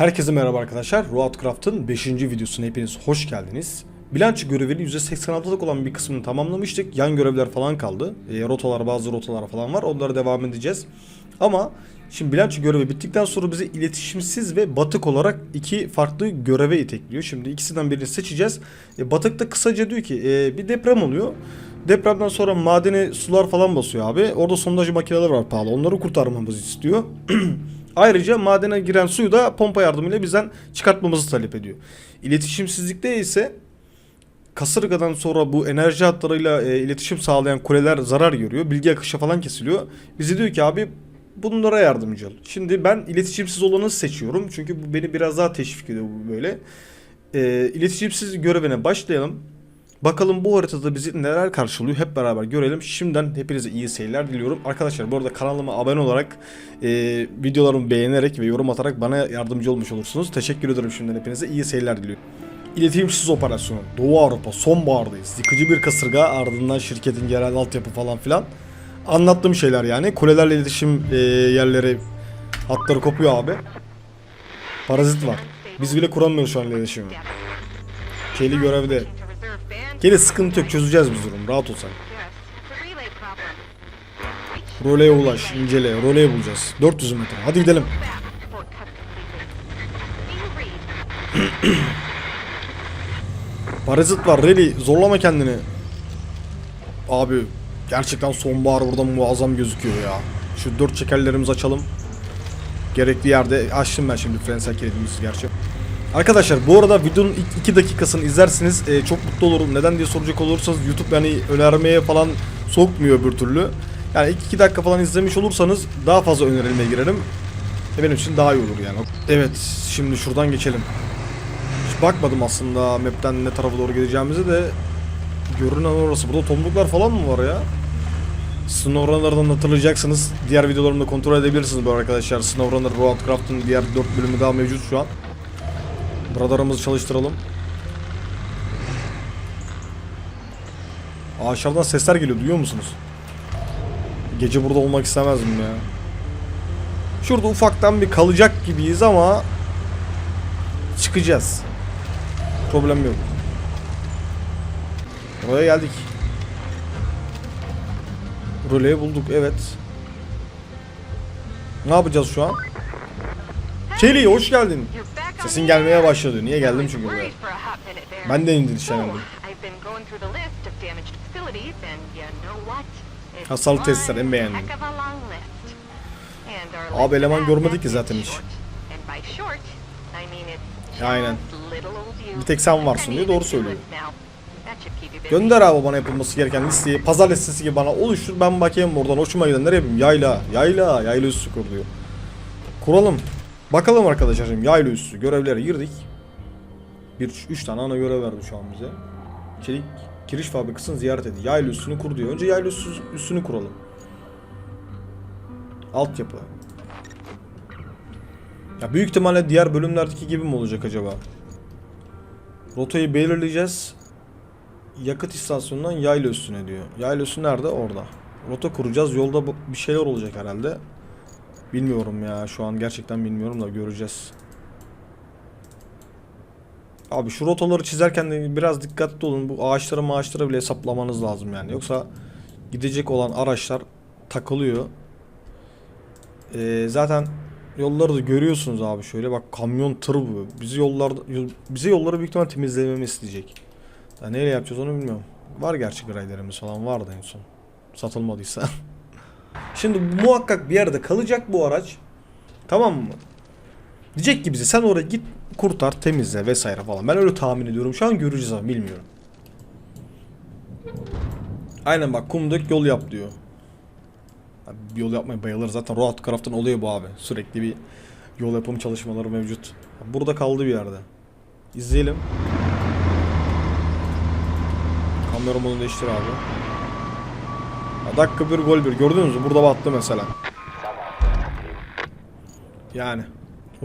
Herkese merhaba arkadaşlar. Roadcraft'ın 5. videosuna hepiniz hoş geldiniz. Bilanço görevleri %86'lık olan bir kısmını tamamlamıştık. Yan görevler falan kaldı. E, rotalar, bazı rotalar falan var. Onlara devam edeceğiz. Ama şimdi bilanço görevi bittikten sonra bize iletişimsiz ve batık olarak iki farklı göreve itekliyor. Şimdi ikisinden birini seçeceğiz. E, batık da kısaca diyor ki e, bir deprem oluyor. Depremden sonra madeni sular falan basıyor abi. Orada sondaj makineleri var pahalı. Onları kurtarmamızı istiyor. Ayrıca madene giren suyu da pompa yardımıyla bizden çıkartmamızı talep ediyor. İletişimsizlikte ise kasırgadan sonra bu enerji hatlarıyla e, iletişim sağlayan kuleler zarar görüyor. Bilgi akışı falan kesiliyor. Bize diyor ki abi bunlara yardımcı ol. Şimdi ben iletişimsiz olanı seçiyorum. Çünkü bu beni biraz daha teşvik ediyor bu böyle. E, iletişimsiz görevine başlayalım. Bakalım bu haritada bizi neler karşılıyor hep beraber görelim. Şimdiden hepinize iyi seyirler diliyorum. Arkadaşlar bu arada kanalıma abone olarak e, videolarımı beğenerek ve yorum atarak bana yardımcı olmuş olursunuz. Teşekkür ederim şimdiden hepinize iyi seyirler diliyorum. İletişimsiz operasyonu. Doğu Avrupa sonbahardayız. Yıkıcı bir kasırga ardından şirketin yerel altyapı falan filan. Anlattığım şeyler yani. Kulelerle iletişim e, yerleri hatları kopuyor abi. Parazit var. Biz bile kuramıyoruz şu an iletişimi. Kelly görevde. Kelly sıkıntı yok çözeceğiz biz durum. Rahat ol sen. Roleye ulaş, incele. Roleye bulacağız. 400 metre. Hadi gidelim. Parazit var. Rally zorlama kendini. Abi gerçekten sonbahar burada muazzam gözüküyor ya. Şu dört çekerlerimizi açalım. Gerekli yerde açtım ben şimdi frensel kilidimizi gerçi. Arkadaşlar bu arada videonun ilk 2 dakikasını izlersiniz e, çok mutlu olurum. Neden diye soracak olursanız YouTube yani önermeye falan sokmuyor bir türlü. Yani ilk 2 dakika falan izlemiş olursanız daha fazla önerilmeye girerim. E, benim için daha iyi olur yani. Evet şimdi şuradan geçelim. Hiç bakmadım aslında map'ten ne tarafa doğru gideceğimize de görünen orası. Burada tomruklar falan mı var ya? SnowRunner'dan hatırlayacaksınız. Diğer videolarımda kontrol edebilirsiniz bu arkadaşlar. SnowRunner Roadcraft'ın diğer 4 bölümü daha mevcut şu an. Radarımızı çalıştıralım. Ağaçlardan sesler geliyor duyuyor musunuz? Gece burada olmak istemezdim ya. Şurada ufaktan bir kalacak gibiyiz ama çıkacağız. Problem yok. Oraya geldik. Roleyi bulduk evet. Ne yapacağız şu an? Kelly hoş geldin. Sesin gelmeye başladı. Niye geldim çünkü buraya? Ben de endişelendim. Hasarlı testler en beğendim. Abi eleman görmedik ki zaten hiç. Aynen. Bir tek sen varsın diye doğru söylüyor. Gönder abi bana yapılması gereken listeyi. Pazar listesi gibi bana oluştur. Ben bakayım oradan hoşuma gidenleri yapayım. Yayla, yayla, yayla üstü kuruluyor. Kuralım. Bakalım arkadaşlar şimdi yayla üstü görevlere girdik. Bir, üç tane ana görev verdi şu an bize. Çelik kiriş fabrikasını ziyaret edin. Yayla üstünü kur diyor. Önce yayla üstü, üstünü kuralım. Altyapı. Ya büyük ihtimalle diğer bölümlerdeki gibi mi olacak acaba? Rotayı belirleyeceğiz. Yakıt istasyonundan yayla üstüne diyor. Yayla üstü nerede? Orada. Rota kuracağız. Yolda bir şeyler olacak herhalde. Bilmiyorum ya. Şu an gerçekten bilmiyorum da göreceğiz. Abi şu rotaları çizerken de biraz dikkatli olun. Bu ağaçlara maaşlara bile hesaplamanız lazım yani. Yoksa gidecek olan araçlar takılıyor. Ee, zaten yolları da görüyorsunuz abi şöyle bak kamyon tır bu. Bizi yollarda bize yolları büyük ihtimal temizlememi isteyecek. Neyle yapacağız onu bilmiyorum. Var gerçi graderimiz falan vardı en son. Satılmadıysa. Şimdi muhakkak bir yerde kalacak bu araç. Tamam mı? Diyecek ki bize sen oraya git kurtar temizle vesaire falan. Ben öyle tahmin ediyorum. Şu an göreceğiz ama bilmiyorum. Aynen bak kum dök yol yap diyor. Abi yol yapmaya bayılır zaten Roadcraft'ın oluyor bu abi. Sürekli bir yol yapım çalışmaları mevcut. Burada kaldı bir yerde. İzleyelim. Kamera değiştir abi. Ya dakika bir gol bir. Gördünüz mü? Burada battı mesela. Yani.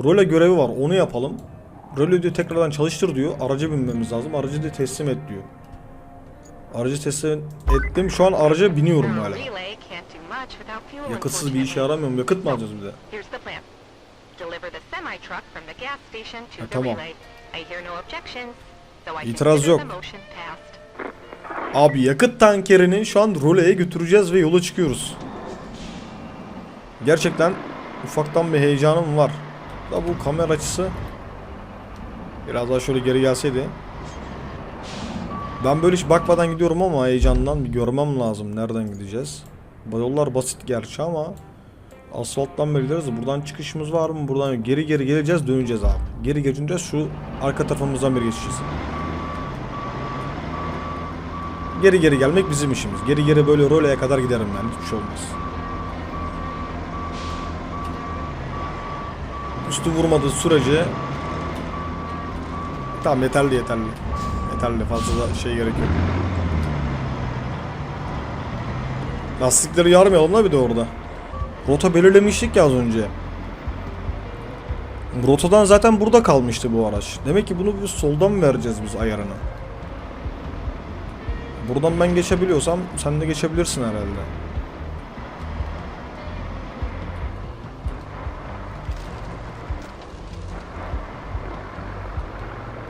Role görevi var. Onu yapalım. Role diyor tekrardan çalıştır diyor. Araca binmemiz lazım. Aracı da teslim et diyor. Aracı teslim ettim. Şu an araca biniyorum hala. Yakıtsız bir işe yaramıyorum. Yakıt mı alacağız bir de? Ha, tamam. İtiraz yok. Abi yakıt tankerini şu an roleye götüreceğiz ve yola çıkıyoruz. Gerçekten ufaktan bir heyecanım var. Da bu kamera açısı biraz daha şöyle geri gelseydi. Ben böyle hiç bakmadan gidiyorum ama heyecandan bir görmem lazım. Nereden gideceğiz? Bu yollar basit gerçi ama asfalttan beri gideriz. Buradan çıkışımız var mı? Buradan geri geri geleceğiz döneceğiz abi. Geri döneceğiz şu arka tarafımızdan beri geçeceğiz. Geri geri gelmek bizim işimiz. Geri geri böyle roleye kadar giderim yani hiçbir şey olmaz. Üstü vurmadığı sürece Tamam yeterli yeterli. Yeterli fazla da şey gerek yok. Lastikleri yarmayalım da bir de orada. Rota belirlemiştik ya az önce. Rotadan zaten burada kalmıştı bu araç. Demek ki bunu bir soldan vereceğiz biz ayarını? Buradan ben geçebiliyorsam sen de geçebilirsin herhalde.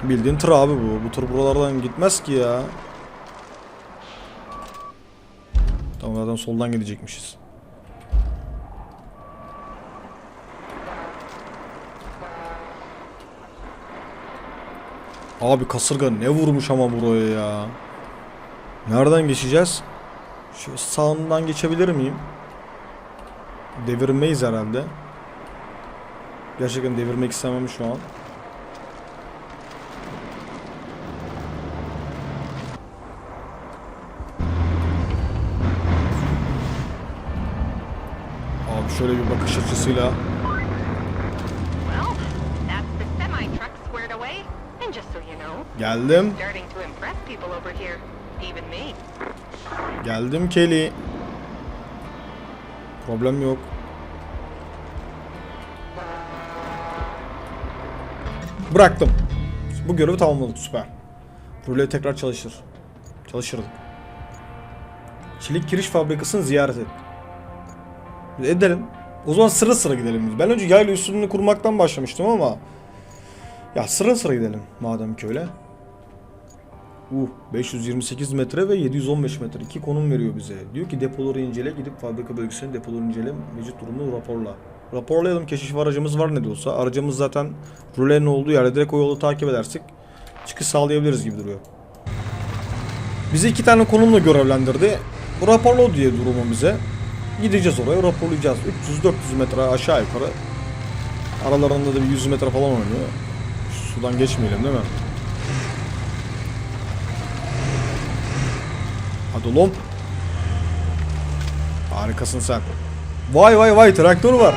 Bildiğin tır abi bu. Bu tır buralardan gitmez ki ya. Tamam zaten soldan gidecekmişiz. Abi kasırga ne vurmuş ama buraya ya. Nereden geçeceğiz? Şu sağından geçebilir miyim? Devirmeyiz herhalde. Gerçekten devirmek istemem şu an. Abi şöyle bir bakış açısıyla geldim. Geldim Kelly. Problem yok. Bıraktım. Bu görevi tamamladık süper. Rule tekrar çalışır. Çalışırdık. Çelik kiriş fabrikasını ziyaret et. Edelim. O zaman sıra sıra gidelim. Ben önce yayla üstünlüğünü kurmaktan başlamıştım ama ya sıra sıra gidelim madem ki öyle. Uh 528 metre ve 715 metre iki konum veriyor bize. Diyor ki depoları incele gidip fabrika bölgesinin depoları incele mevcut durumu raporla. Raporlayalım keşif aracımız var ne de olsa. Aracımız zaten rulenin olduğu yerde direkt o yolu takip edersek çıkış sağlayabiliriz gibi duruyor. Bizi iki tane konumla görevlendirdi. Bu raporla diye durumu bize. Gideceğiz oraya raporlayacağız. 300-400 metre aşağı yukarı. Aralarında da bir 100 metre falan oynuyor. Sudan geçmeyelim değil mi? Hadi oğlum. Harikasın sen. Vay vay vay traktör var.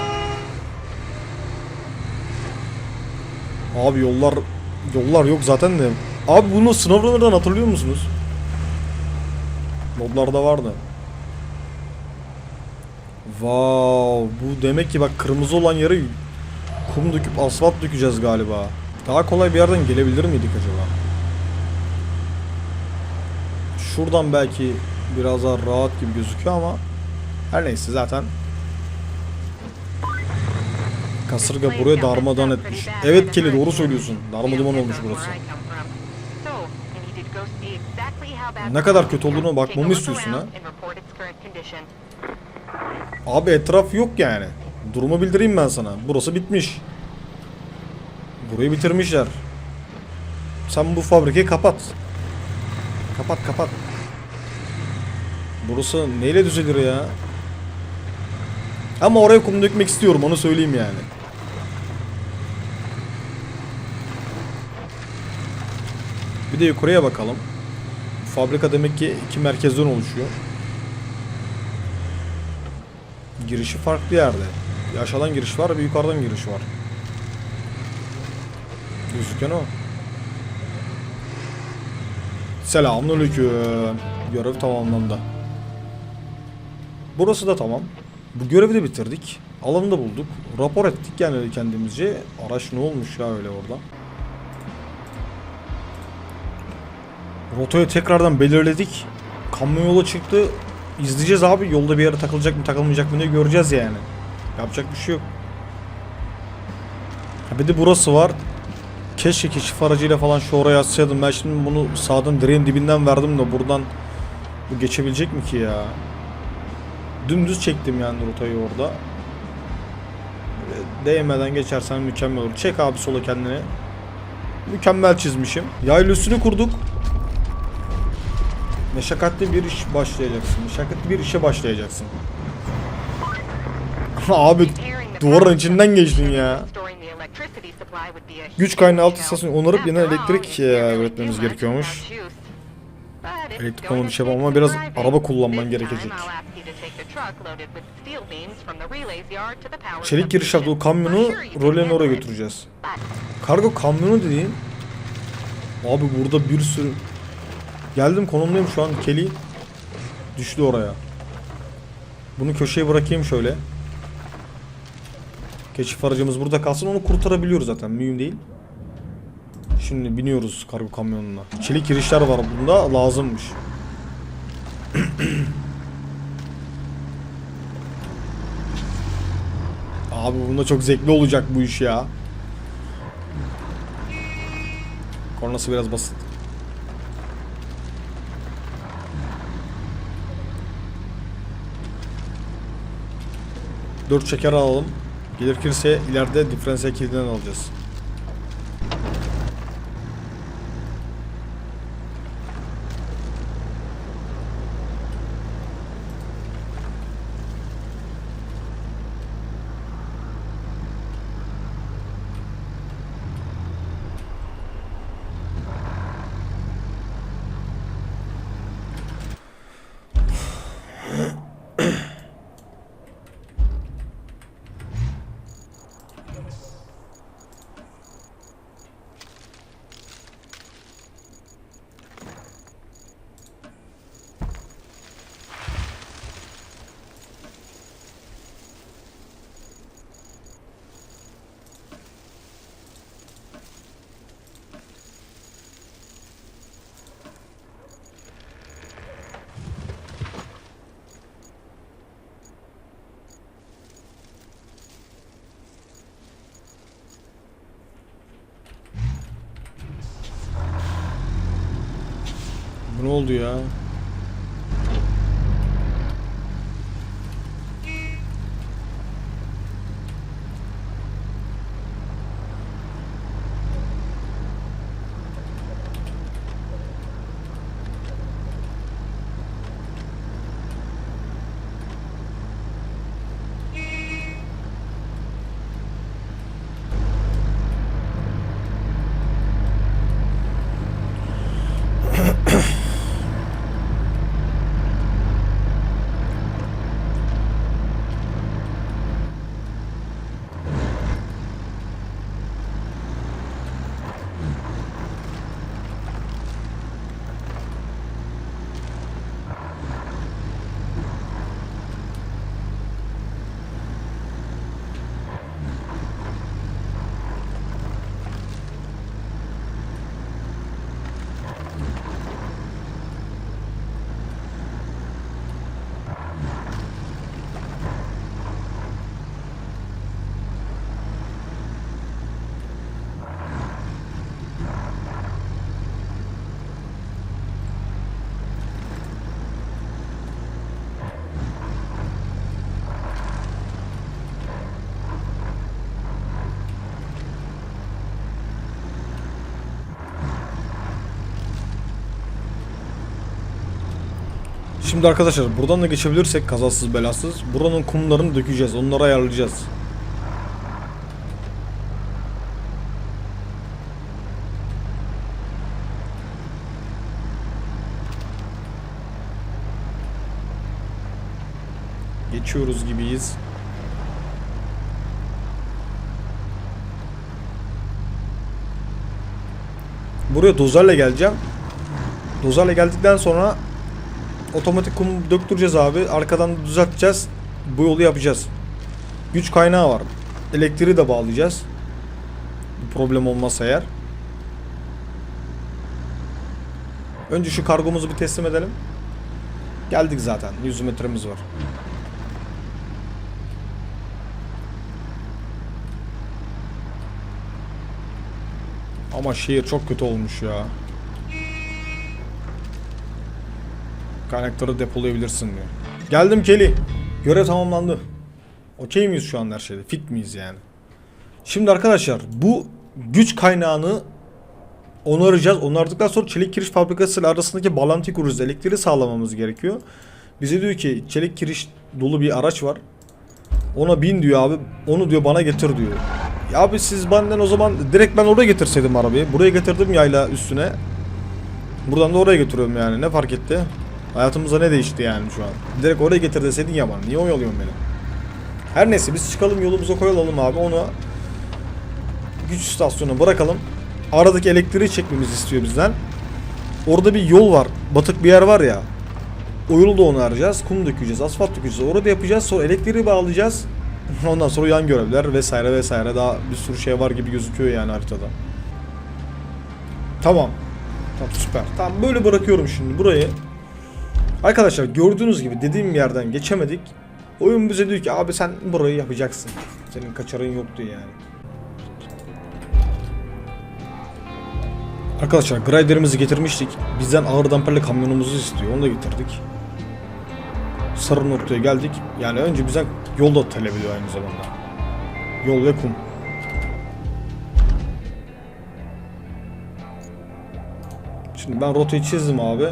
Abi yollar yollar yok zaten de. Abi bunu sınavlardan hatırlıyor musunuz? Modlarda vardı. Wow, bu demek ki bak kırmızı olan yere kum döküp asfalt dökeceğiz galiba. Daha kolay bir yerden gelebilir miydik acaba? Şuradan belki biraz daha rahat gibi gözüküyor ama her neyse zaten kasırga buraya darmadan etmiş. Evet Kelly doğru söylüyorsun. Darmaduman olmuş burası. Ne kadar kötü olduğuna bakmamı istiyorsun ha? Abi etraf yok yani. Durumu bildireyim ben sana. Burası bitmiş. Burayı bitirmişler. Sen bu fabrikayı kapat. Kapat kapat. Burası neyle düzelir ya? Ama oraya kum dökmek istiyorum onu söyleyeyim yani. Bir de yukarıya bakalım. Fabrika demek ki iki merkezden oluşuyor. Girişi farklı yerde. Bir aşağıdan giriş var bir yukarıdan giriş var. Gözüken o. Selamünaleyküm. Görev tamamlandı. Burası da tamam. Bu görevi de bitirdik. Alanı da bulduk. Rapor ettik yani kendimizce. Araç ne olmuş ya öyle orada. Rotayı tekrardan belirledik. Kamyon yola çıktı. İzleyeceğiz abi. Yolda bir yere takılacak mı takılmayacak mı diye göreceğiz yani. Yapacak bir şey yok. Bir de burası var. Keşke keşif aracıyla falan şu oraya atsaydım. Ben şimdi bunu sağdan direğin dibinden verdim de buradan bu geçebilecek mi ki ya? Dümdüz çektim yani rotayı orada. Değmeden geçersen mükemmel olur. Çek abi sola kendini. Mükemmel çizmişim. Yaylı üstünü kurduk. Meşakkatli bir iş başlayacaksın. Meşakkatli bir işe başlayacaksın. abi duvarın içinden geçtin ya. Güç kaynağı alt istasyonu onarıp yeniden elektrik e, üretmemiz gerekiyormuş. Elektrik konu bir şey ama biraz araba kullanman gerekecek. Çelik giriş yaptı o kamyonu rollerini oraya götüreceğiz. Kargo kamyonu dediğin Abi burada bir sürü Geldim konumdayım şu an. Keli Düştü oraya. Bunu köşeye bırakayım şöyle. Keşif aracımız burada kalsın. Onu kurtarabiliyoruz zaten. Mühim değil. Şimdi biniyoruz kargo kamyonuna. Çelik girişler var bunda. Lazımmış Abi bunda çok zevkli olacak bu iş ya Kornası biraz basit. Dört şeker alalım. Gerekirse ileride diferansiyel kilidinden alacağız. Ne oldu ya? Şimdi arkadaşlar buradan da geçebilirsek kazasız belasız buranın kumlarını dökeceğiz. Onları ayarlayacağız. Geçiyoruz gibiyiz. Buraya dozerle geleceğim. Dozerle geldikten sonra otomatik kum döktüreceğiz abi. Arkadan düzelteceğiz. Bu yolu yapacağız. Güç kaynağı var. Elektriği de bağlayacağız. Problem olmazsa eğer. Önce şu kargomuzu bir teslim edelim. Geldik zaten. 100 metremiz var. Ama şehir çok kötü olmuş ya. Kaynakları depolayabilirsin diyor. Geldim Kelly. Görev tamamlandı. Okey miyiz şu an her şeyde? Fit miyiz yani? Şimdi arkadaşlar bu güç kaynağını onaracağız. Onardıktan sonra çelik kiriş fabrikası ile arasındaki bağlantıyı kuracağız. Elektriği sağlamamız gerekiyor. Bize diyor ki çelik kiriş dolu bir araç var. Ona bin diyor abi. Onu diyor bana getir diyor. Ya abi siz benden o zaman direkt ben oraya getirseydim arabayı. Buraya getirdim yayla üstüne. Buradan da oraya götürüyorum yani. Ne fark etti? Hayatımızda ne değişti yani şu an? Direkt oraya getir deseydin ya bana. Niye oyalıyorsun beni? Her neyse biz çıkalım yolumuza koyalım abi. Onu güç istasyonuna bırakalım. Aradaki elektriği çekmemizi istiyor bizden. Orada bir yol var. Batık bir yer var ya. O yolu da onu arayacağız. Kum dökeceğiz, asfalt dökeceğiz. Orada yapacağız. Sonra elektriği bağlayacağız. Ondan sonra yan görevler vesaire vesaire. Daha bir sürü şey var gibi gözüküyor yani haritada. Tamam. Tamam süper. Tamam böyle bırakıyorum şimdi burayı. Arkadaşlar gördüğünüz gibi dediğim yerden geçemedik. Oyun bize diyor ki abi sen burayı yapacaksın. Senin kaçarın yoktu yani. Arkadaşlar griderimizi getirmiştik. Bizden ağır damperli kamyonumuzu istiyor. Onu da getirdik. Sarı noktaya geldik. Yani önce bizden yol da talep ediyor aynı zamanda. Yol ve kum. Şimdi ben rotayı çizdim abi.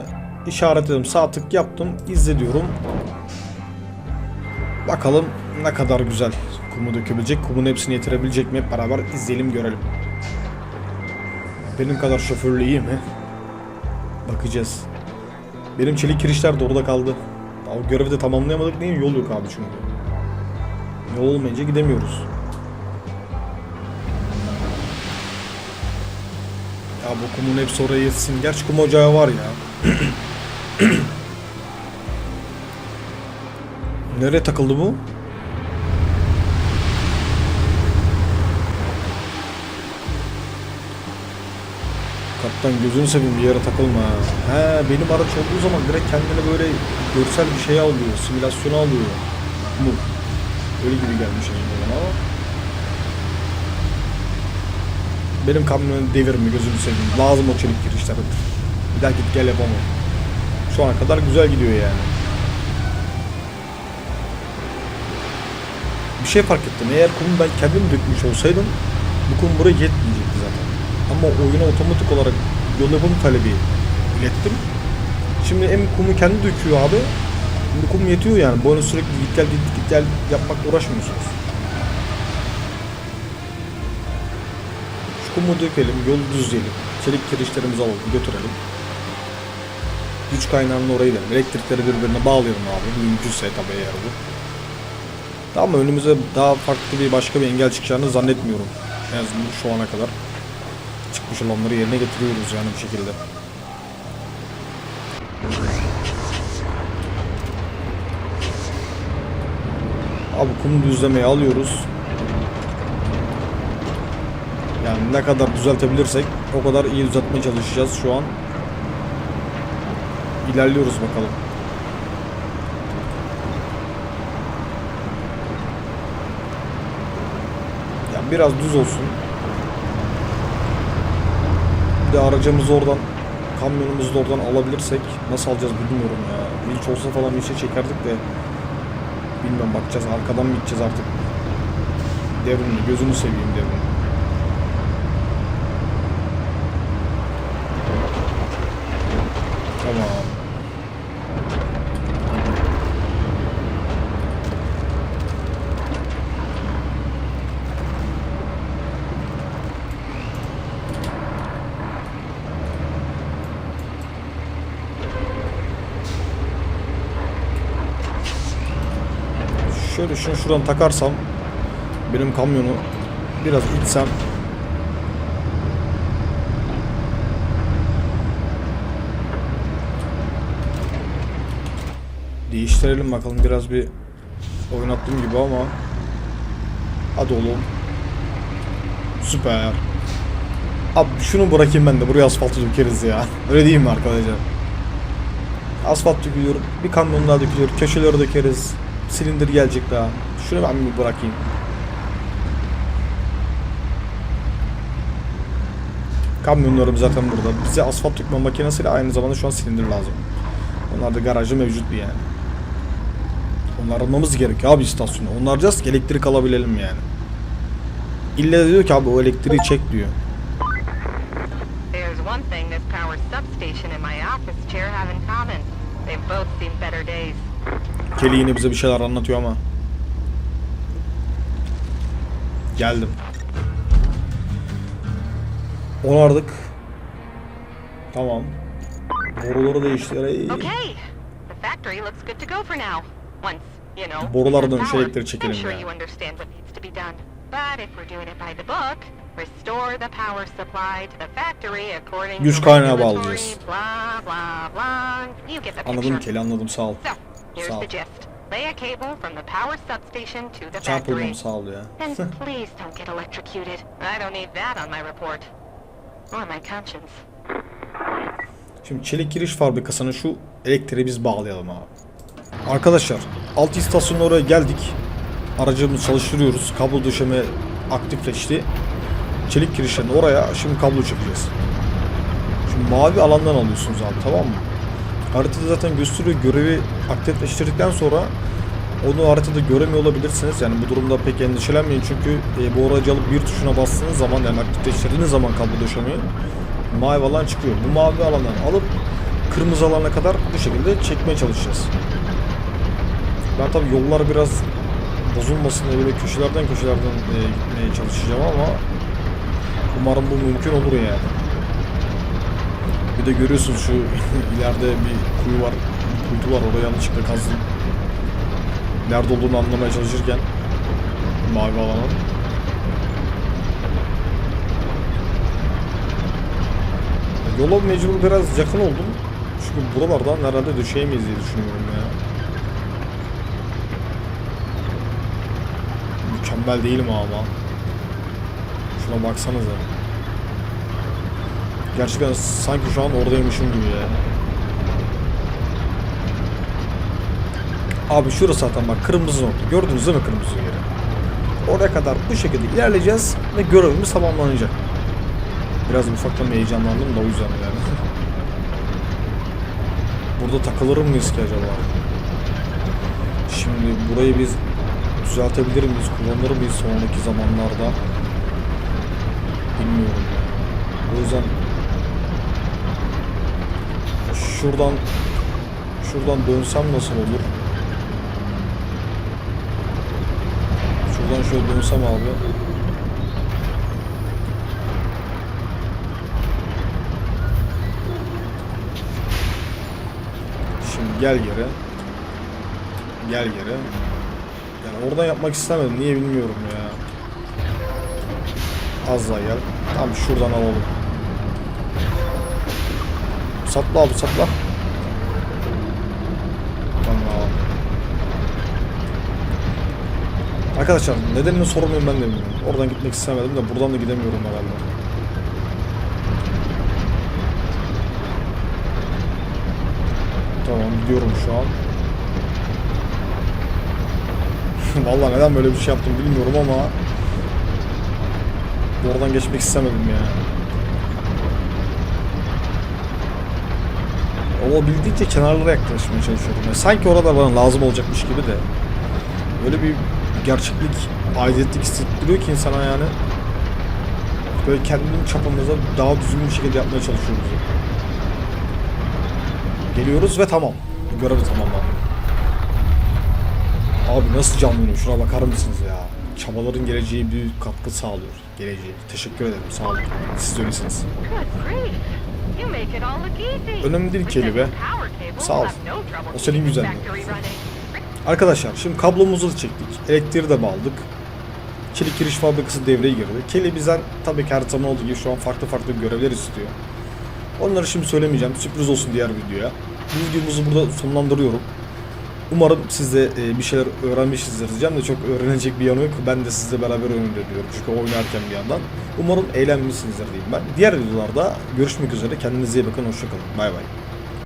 İşaretledim. Sağ tık yaptım. İzle diyorum. Bakalım ne kadar güzel kumu dökebilecek. Kumun hepsini yetirebilecek mi? Hep beraber izleyelim görelim. Benim kadar şoförlüğü iyi mi? Bakacağız. Benim çelik kirişler de orada kaldı. Daha görevi de tamamlayamadık. Niye? Yol yok abi çünkü. Yol olmayınca gidemiyoruz. Ya bu kumun hepsi oraya yetsin. Gerçi kum ocağı var ya. Nereye takıldı bu? Kaptan gözünü seveyim bir yere takılma. He benim araç olduğu zaman direkt kendine böyle görsel bir şey alıyor, simülasyonu alıyor. Bu. Öyle gibi gelmiş elimden ama. Benim kamyonu devirme gözünü seveyim. Lazım o çelik girişler. Bir daha git gel yapamam. Şu ana kadar güzel gidiyor yani. Bir şey fark ettim. Eğer kumu ben kendim dökmüş olsaydım bu kum buraya yetmeyecekti zaten. Ama oyuna otomatik olarak yol yapım talebi ilettim. Şimdi hem kumu kendi döküyor abi. Şimdi kum yetiyor yani. Bu sürekli git gel git, git gel yapmak uğraşmıyorsunuz. Kumu dökelim, yolu düzleyelim. Çelik kirişlerimizi alalım, götürelim. Güç kaynağını oraya gidelim. Elektrikleri birbirine bağlayalım abi. Mümkünse tabii eğer bu. Ama önümüze daha farklı bir başka bir engel çıkacağını zannetmiyorum. En azından şu ana kadar. Çıkmış olanları yerine getiriyoruz yani bu şekilde. Abi kum düzlemeyi alıyoruz. Yani ne kadar düzeltebilirsek o kadar iyi düzeltmeye çalışacağız şu an. İlerliyoruz bakalım. Yani biraz düz olsun. Bir de aracımızı oradan, kamyonumuzu da oradan alabilirsek nasıl alacağız bilmiyorum ya. Vinç olsa falan vinçe çekerdik de bilmiyorum bakacağız arkadan mı gideceğiz artık. Devrimli gözünü seveyim devrimli. Tamam. Şöyle şunu şuradan takarsam benim kamyonu biraz itsem. Değiştirelim bakalım biraz bir oynattığım gibi ama Hadi oğlum. Süper. Abi şunu bırakayım ben de buraya asfaltı dökeriz ya. Öyle değil mi arkadaşlar? Asfalt dökülüyor bir kamyon daha dökülüyor köşeleri dökeriz Silindir gelecek daha Şunu ben bir bırakayım Kamyonlarım zaten burada. Bize asfalt dökme makinesiyle aynı zamanda şu an silindir lazım. Onlar da garajda mevcut bir yani. Onlar almamız gerekiyor abi istasyonu. Onlar elektrik alabilelim yani. İlle de diyor ki abi o elektriği çek diyor. Kelly yine bize bir şeyler anlatıyor ama. Geldim. Onardık. Tamam. Boruları değiştir. Şu power, elektriği çekelim ya. Güç to kaynağı regulatory bağlayacağız. Anladım. Kelly anladım sağ ol. Here's the gist. Lay a cable from the power substation to the factory. And please don't get electrocuted. I don't need that on my report. Or my conscience. Şimdi çelik giriş fabrikasına şu elektriği biz bağlayalım abi. Arkadaşlar alt istasyonuna oraya geldik. Aracımızı çalıştırıyoruz. Kablo döşeme aktifleşti. Çelik girişlerine oraya şimdi kablo çekeceğiz. Şimdi mavi alandan alıyorsunuz abi tamam mı? Haritada zaten gösteriyor görevi aktifleştirdikten sonra onu haritada göremiyor olabilirsiniz. Yani bu durumda pek endişelenmeyin çünkü e, bu aracı alıp bir tuşuna bastığınız zaman yani aktifleştirdiğiniz zaman kablo döşemeyi mavi alan çıkıyor. Bu mavi alandan alıp kırmızı alana kadar bu şekilde çekmeye çalışacağız. Ben tabii yollar biraz bozulmasın diye böyle köşelerden köşelerden e, gitmeye çalışacağım ama umarım bu mümkün olur yani. Bir de görüyorsunuz şu ileride bir kuyu var, bir kuytu var oraya yanlışlıkla kazdım. Nerede olduğunu anlamaya çalışırken mavi alanın. Yola mecbur biraz yakın oldum. Çünkü buralardan herhalde düşeyemeyiz diye düşünüyorum ya. Mükemmel değil mi ama? Şuna baksanıza. Gerçekten sanki şu an oradaymışım gibi ya. Abi şurası zaten bak kırmızı nokta. Gördünüz değil mi kırmızı yeri? Oraya kadar bu şekilde ilerleyeceğiz ve görevimiz tamamlanacak. Biraz ufaktan heyecanlandım da o yüzden yani. Burada takılır mıyız ki acaba? Şimdi burayı biz düzeltebilir miyiz, kullanır mıyız sonraki zamanlarda? Bilmiyorum. O yüzden şuradan şuradan dönsem nasıl olur? Şuradan şöyle dönsem abi. Şimdi gel geri. Gel geri. Yani oradan yapmak istemedim. Niye bilmiyorum ya. Az daha gel. Tamam şuradan alalım. Sapla abi sapla. Tamam. Arkadaşlar nedenini sormayın ben de bilmiyorum. Oradan gitmek istemedim de buradan da gidemiyorum herhalde. Tamam gidiyorum şu an. Vallahi neden böyle bir şey yaptım bilmiyorum ama oradan geçmek istemedim ya. Olabildiğince kenarlara yaklaşmaya çalışıyorum. Yani sanki orada bana lazım olacakmış gibi de. Böyle bir gerçeklik, aidiyetlik hissettiriyor ki insana yani. Böyle kendinin çapımızda daha düzgün bir şekilde yapmaya çalışıyoruz. Geliyoruz ve tamam. Görevi tamamlandı. Abi nasıl canlanıyor şuna bakar mısınız ya? Çabaların geleceği büyük katkı sağlıyor. Geleceği. Teşekkür ederim sağ olun. Siz öylesiniz. Önemli değil Kelly be. Sağ ol. O senin güzelliğin. Arkadaşlar şimdi kablomuzu da çektik. Elektriği de bağladık. Çelik giriş fabrikası devreye girdi. Kelly bizden tabii ki her zaman olduğu gibi şu an farklı farklı görevler istiyor. Onları şimdi söylemeyeceğim. Sürpriz olsun diğer videoya. Videomuzu burada sonlandırıyorum. Umarım siz de e, bir şeyler öğrenmişsinizdir diyeceğim de çok öğrenecek bir yanı yok. Ben de sizle beraber öğreniyorum çünkü oynarken bir yandan. Umarım eğlenmişsinizdir diyeyim ben. Diğer videolarda görüşmek üzere. Kendinize iyi bakın. Hoşçakalın. Bay bay.